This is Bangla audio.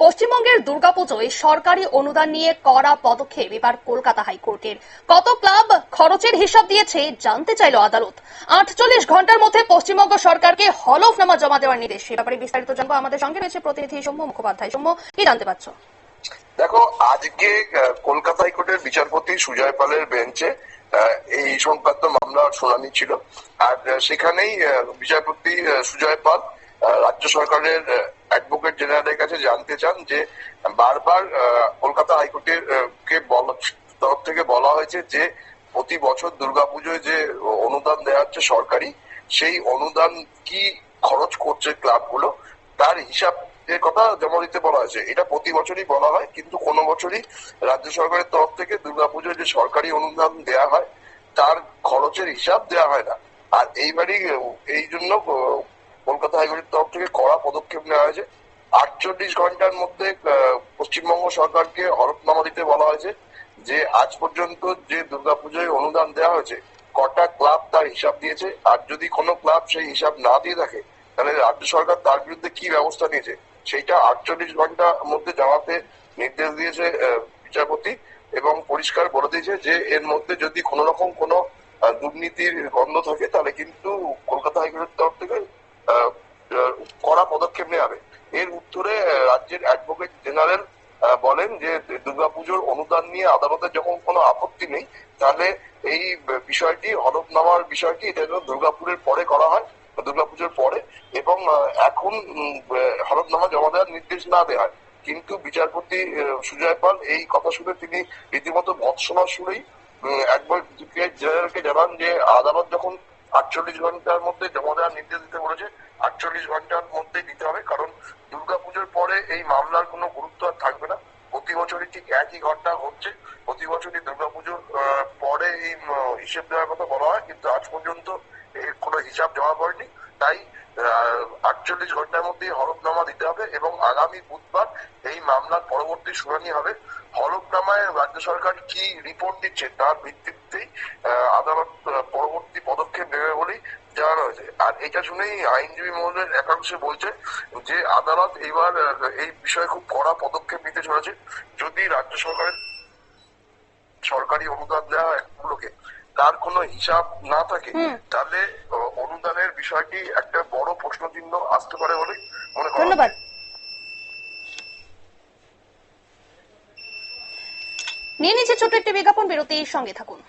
পশ্চিমবঙ্গের দুর্গাপুজোয় সরকারি অনুদান নিয়ে করা পদক্ষেপ এবার কলকাতা হাইকোর্টের। কত ক্লাব খরচের হিসাব দিয়েছে জানতে চাইল আদালত। আটচল্লিশ ঘণ্টার মধ্যে পশ্চিমবঙ্গ সরকারকে হলফনামা জমা দেওয়ার নির্দেশ। এ ব্যাপারে বিস্তারিত জানব। আমাদের সঙ্গে রয়েছে প্রতিনিধি সৌম্য মুখোপাধ্যায়। সৌম্য, কি জানতে পারছ? দেখো, আজকে কলকাতা হাইকোর্টের বিচারপতি সুজয় পালের বেঞ্চে এই সংক্রান্ত মামলার শুনানি ছিল। আর সেখানেই বিচারপতি সুজয় পাল রাজ্য সরকারের অ্যাডভোকেট জেনারেলের কাছে জানতে চান যে বারবার কলকাতা হাইকোর্টের কে তরফ থেকে বলা হয়েছে যে প্রতি বছর দুর্গাপুজোয় যে অনুদান দেওয়া হচ্ছে সরকারি, সেই অনুদান কি খরচ করছে ক্লাবগুলো? তার হিসাব এর কথা জমা দিতে বলা হয়েছে। এটা প্রতি বছরই বলা হয়, কিন্তু কোনো বছরই রাজ্য সরকারের তরফ থেকে দুর্গাপুজোয় যে সরকারি অনুদান দেয়া হয়, তার খরচের হিসাব দেওয়া হয় না। আর এইবারই, এই জন্য কলকাতা হাইকোর্টের তরফ থেকে কড়া পদক্ষেপ নেওয়া হয়েছে। আটচল্লিশ ঘণ্টার মধ্যে পশ্চিমবঙ্গ সরকারকে হরফনামা দিতে বলা হয়েছে যে, আজ পর্যন্ত যে দুর্গাপুজোয় অনুদান দেওয়া হয়েছে, কটা ক্লাব তার হিসাব দিয়েছে। আর যদি কোনো ক্লাব সেই হিসাব না দিয়ে থাকে, তাহলে রাজ্য সরকার তার বিরুদ্ধে কি ব্যবস্থা নিয়েছে, সেইটা আটচল্লিশ ঘণ্টার মধ্যে জানাতে নির্দেশ দিয়েছে বিচারপতি এবং পরিষ্কার বলে দিয়েছে যে, এর মধ্যে যদি কোনো রকম কোনো দুর্নীতির গন্ধ থাকে, তাহলে কিন্তু কলকাতা হাইকোর্টের তরফ থেকে আহ, আহ, কড়া পদক্ষেপ নেওয়া হবে এর উত্তরে রাজ্যের অ্যাডভোকেট জেনারেল বলেন যে দুর্গাপুজোর অনুদান নিয়ে আদালতের যখন কোনো আপত্তি নেই, তাহলে এই বিষয়টি, হলফনামার বিষয়টি, এটা যেন দুর্গাপুরের পরে করা হয়, দুর্গাপুজোর পরে, এবং এখন হলফনামা জমা দেওয়ার নির্দেশ না দেওয়া হয় কিন্তু বিচারপতি সুজয় পাল এই কথা শুনে তিনি রীতিমতো ভৎসনা শুনেই অ্যাডভোকেট জেনারেলকে জানান যে আদালত যখন আটচল্লিশ ঘণ্টার মধ্যে জমা দেওয়ার নির্দেশ দিতে বলেছে। আটচল্লিশ ঘণ্টার মধ্যেই দিতে হবে, কারণ দুর্গাপুজোর পরে এই মামলার কোনো গুরুত্ব আর থাকবে না। প্রতি বছরই ঠিক একই ঘটনা ঘটছে। প্রতি বছরই দুর্গাপুজোর পরে এই হিসেব দেওয়ার কথা বলা হয়, কিন্তু আজ পর্যন্ত এর কোনো হিসাব জমা পড়েনি। তাই আটচল্লিশ ঘণ্টার মধ্যে হলফনামা দিতে হবে এবং আগামী বুধবার এই মামলার পরবর্তী শুনানি হবে। হলফনামায় রাজ্য সরকার কি রিপোর্ট দিচ্ছে তার ভিত্তিতেই আহ, আদালত আহ, পরবর্তী পদক্ষেপ নেবে বলেই জানানো হয়েছে আর এটা শুনেই আইনজীবী মহলের একাংশ বলছে যে আদালত এবার এই বিষয়ে খুব কড়া পদক্ষেপ নিতে চলেছে। যদি রাজ্য সরকারের সরকারি অনুদান দেওয়া এগুলোকে তার কোনো হিসাব না থাকে তাহলে অনুদানের বিষয়টি একটা বড় প্রশ্ন চিহ্ন আসতে পারে বলে মনে করা ধন্যবাদ। নিয়ে নিচ্ছে ছোট্ট একটি বিজ্ঞাপন বিরতির সঙ্গে থাকুন।